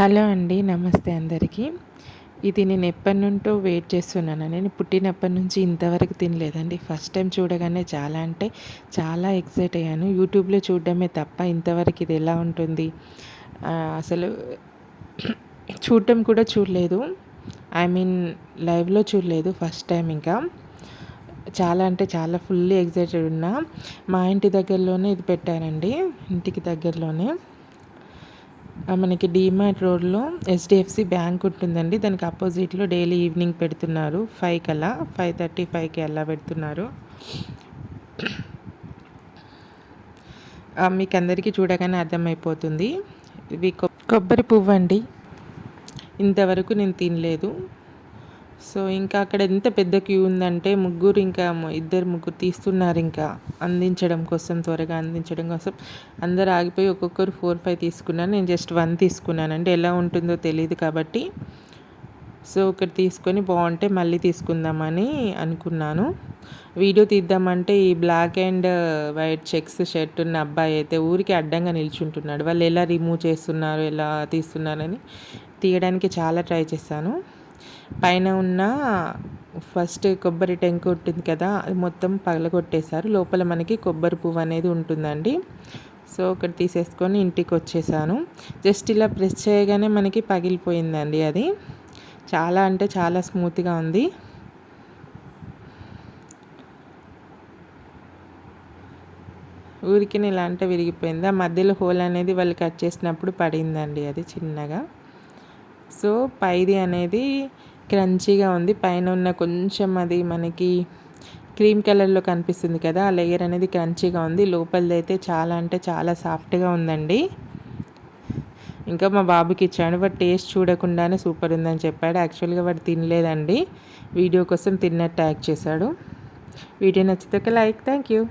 Hello అండి నమస్తే అందరికీ. ఇది నేను ఎప్పటి నుంటో వెయిట్ చేస్తున్నాను. నేను పుట్టినప్పటి నుంచి ఇంతవరకు తినలేదండి. ఫస్ట్ టైం చూడగానే చాలా అంటే చాలా ఎక్సైట్ అయ్యాను. యూట్యూబ్లో చూడడమే తప్ప ఇంతవరకు ఇది ఎలా ఉంటుంది? అసలు చూడటం కూడా చూడలేదు. ఐ మీన్ లైవ్లో చూడలేదు ఫస్ట్ టైం ఇంకా. చాలా అంటే చాలా ఫుల్లీ ఎగ్జైటెడ్ ఉన్నా. మా ఇంటి దగ్గరలోనే ఇది పెట్టారండి ఇంటికి దగ్గరలోనే. మనకి డీమార్ట్ రోడ్లో హెచ్డిఎఫ్సి బ్యాంక్ ఉంటుందండి. దానికి అపోజిట్లో డైలీ ఈవినింగ్ పెడుతున్నారు. ఫైవ్ కల్లా ఫైవ్ థర్టీ ఫైవ్కి అలా పెడుతున్నారు. మీకు అందరికీ చూడగానే అర్థమైపోతుంది. ఇవి కొబ్బరి పువ్వు అండి ఇంతవరకు నేను తినలేదు. సో ఇంకా అక్కడ ఎంత పెద్ద క్యూ ఉందంటే ముగ్గురు ఇంకా ఇద్దరు ముగ్గురు తీస్తున్నారు ఇంకా అందించడం కోసం త్వరగా అందించడం కోసం. అందరు ఆగిపోయి ఒక్కొక్కరు ఫోర్ ఫైవ్ తీసుకున్నాను. నేను జస్ట్ వన్ తీసుకున్నాను. అంటే ఎలా ఉంటుందో తెలియదు కాబట్టి. సో ఒకటి తీసుకొని బాగుంటే మళ్ళీ తీసుకుందామని అనుకున్నాను. వీడియో తీద్దామంటే ఈ black and white checks shirt ఉన్న అబ్బాయి అయితే ఊరికి అడ్డంగా నిల్చుంటున్నాడు. వాళ్ళు ఎలా రిమూవ్ చేస్తున్నారు ఎలా తీస్తున్నారని తీయడానికి చాలా ట్రై చేశాను. పైన ఉన్న ఫస్ట్ కొబ్బరి టెంక్ ఉంటుంది కదా అది మొత్తం పగలగొట్టేశారు. లోపల మనకి కొబ్బరి పువ్వు అనేది ఉంటుందండి. సో ఒకటి తీసేసుకొని ఇంటికి వచ్చేసాను. జస్ట్ ఇలా ప్రెస్ చేయగానే మనకి పగిలిపోయిందండి అది. చాలా అంటే చాలా స్మూత్గా ఉంది. ఊరికి ఇలా అంటే విరిగిపోయింది? ఆ మధ్యలో హోల్ అనేది వాళ్ళు కట్ చేసినప్పుడు పడిందండి అది చిన్నగా. సో పైది అనేది క్రంచీగా ఉంది. పైన ఉన్న కొంచెం అది మనకి క్రీమ్ కలర్లో కనిపిస్తుంది కదా ఆ లేయర్ అనేది క్రంచీగా ఉంది. లోపలిది అయితే చాలా అంటే చాలా సాఫ్ట్గా ఉందండి. ఇంకా మా బాబుకి ఇచ్చాడు బట్ టేస్ట్ చూడకుండానే సూపర్ ఉందని చెప్పాడు. యాక్చువల్గా వాడు తినలేదండి. వీడియో కోసం తిన్నట్టు యాక్ట్ చేశాడు. వీడియో నచ్చితే లైక్ థ్యాంక్ యూ.